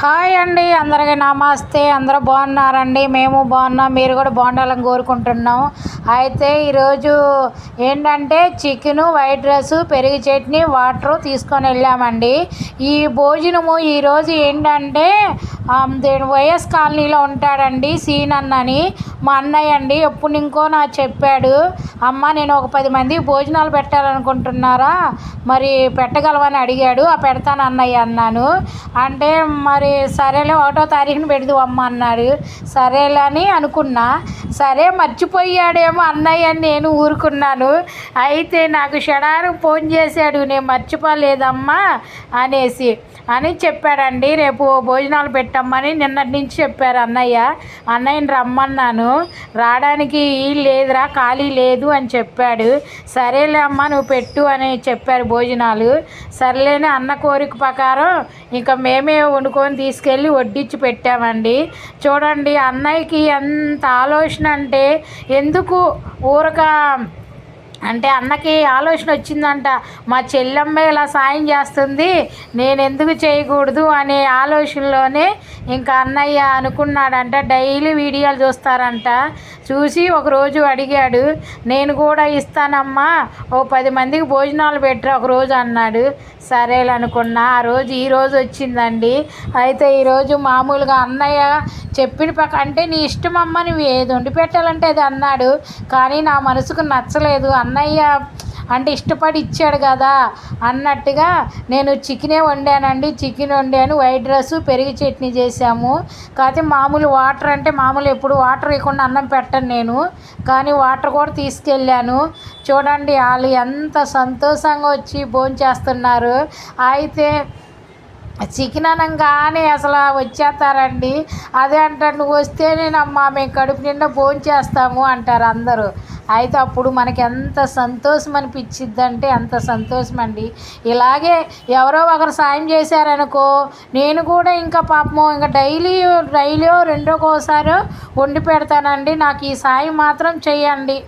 Hi అండి అందరికీ నమస్తే అందరూ బాగున్నారండి? మేము బాగున్నాం మీరు కూడా బాగుండాలని కోరుకుంటున్నాం. అయితే ఈరోజు ఏంటంటే చికెను వైట్ రైస్ పెరుగు చట్నీ వాటర్ తీసుకొని వెళ్ళామండి. ఈ భోజనము ఈరోజు ఏంటంటే దేని వైఎస్ కాలనీలో ఉంటాడండి సీన్ అన్నని మా అన్నయ్య అండి ఎప్పుడు ఇంకో నాకు చెప్పాడు అమ్మ నేను ఒక పది మంది భోజనాలు పెట్టాలనుకుంటున్నారా? మరి పెట్టగలవని అడిగాడు ఆ పెడతాను అన్నయ్య అన్నాను. అంటే మరి సరేలే ఒకటో తారీఖున పెడదు అమ్మ అన్నాడు. సరేలే అని అనుకున్నా. సరే మర్చిపోయాడేమో అన్నయ్య అని నేను ఊరుకున్నాను. అయితే నాకు షడారు ఫోన్ చేశాడు నేను మర్చిపోలేదమ్మా అనేసి. అని చెప్పాడండి రేపు భోజనాలు పెట్టి పెట్టమ్మని నిన్నటి నుంచి చెప్పారు అన్నయ్య. అన్నయ్యని రమ్మన్నాను. రావడానికి లేదురా ఖాళీ లేదు అని చెప్పాడు. సరేలే అమ్మ నువ్వు పెట్టు అని చెప్పారు భోజనాలు. సర్లేని అన్న కోరిక ప్రకారం ఇంకా మేమే వండుకొని తీసుకెళ్ళి వడ్డించి పెట్టామండి. చూడండి అన్నయ్యకి ఎంత ఆలోచన అంటే ఎందుకు ఊరక అంటే అన్నకి ఆలోచన వచ్చిందంట మా చెల్లమ్మ ఇలా సాయం చేస్తుంది నేను ఎందుకు చేయకూడదు అనే ఆలోచనలోనే ఇంకా అన్నయ్య అనుకున్నాడంట డైలీ వీడియోలు చూస్తారంట. చూసి ఒకరోజు అడిగాడు నేను కూడా ఇస్తానమ్మా ఓ పది మందికి భోజనాలు పెట్టరా ఒకరోజు అన్నాడు. సరేలే అనుకున్నా ఆ రోజు ఈ రోజు వచ్చిందండి. అయితే ఈరోజు మామూలుగా అన్నయ్య చెప్పిన పక్క అంటే నీ ఇష్టం అమ్మ నువ్వు ఏది వండి పెట్టాలంటే అది అన్నాడు. కానీ నా మనసుకు నచ్చలేదు. అన్నయ్య అంటే ఇష్టపడి ఇచ్చాడు కదా అన్నట్టుగా నేను చికెనే వండానండి. చికెన్ వండాను. వైట్ రైస్ పెరుగు చట్నీ చేశాము. కాకపోతే మామూలు వాటర్ అంటే మామూలు ఎప్పుడు వాటర్ ఇవ్వకుండా అన్నం పెట్టను నేను. కానీ వాటర్ కూడా తీసుకెళ్ళాను. చూడండి వాళ్ళు ఎంత సంతోషంగా వచ్చి భోంచేస్తున్నారు అయితే చికెన్ అనగానే అసలు వచ్చేస్తారండి. అదే అంటారు నువ్వు వస్తేనేనమ్మా మేము కడుపు నిండా భోంచేస్తాము అంటారు అందరూ. అయితే అప్పుడు మనకి ఎంత సంతోషం అనిపించిద్ది అంటే అంత సంతోషం అండి ఇలాగే ఎవరో ఒకరు సాయం చేశారనుకో నేను కూడా ఇంకా పాపము ఇంకా డైలీ డైలీ రెండోకోసారి వండి పెడతానండి. నాకు ఈ సాయం మాత్రం చేయండి